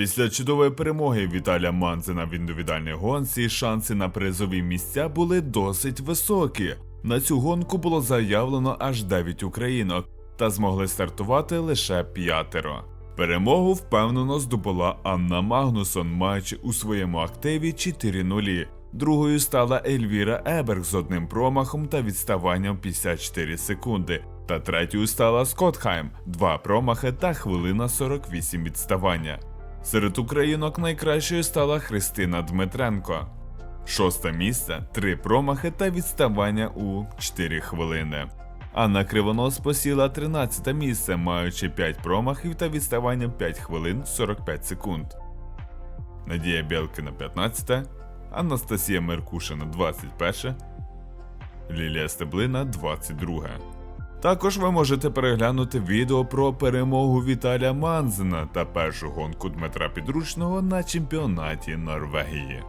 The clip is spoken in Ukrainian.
Після чудової перемоги Віталія Манзена в індивідуальній гонці шанси на призові місця були досить високі. На цю гонку було заявлено аж 9 українок, та змогли стартувати лише п'ятеро. Перемогу впевнено здобула Анна Магнусон, маючи у своєму активі 4 нулі. Другою стала Ельвіра Еберг з одним промахом та відставанням 54 секунди. Та третьою стала Скотхайм, два промахи та хвилина 48 відставання. Серед українок найкращою стала Христина Дмитренко. Шосте місце, три промахи та відставання у 4 хвилини. Анна Кривонос посіла 13 місце, маючи 5 промахів та відставання 5 хвилин 45 секунд. Надія Білкіна 15, Анастасія Меркушина 21, Лілія Стеблина 22. Також ви можете переглянути відео про перемогу Віталія Манзена та першу гонку Дмитра Підручного на чемпіонаті Норвегії.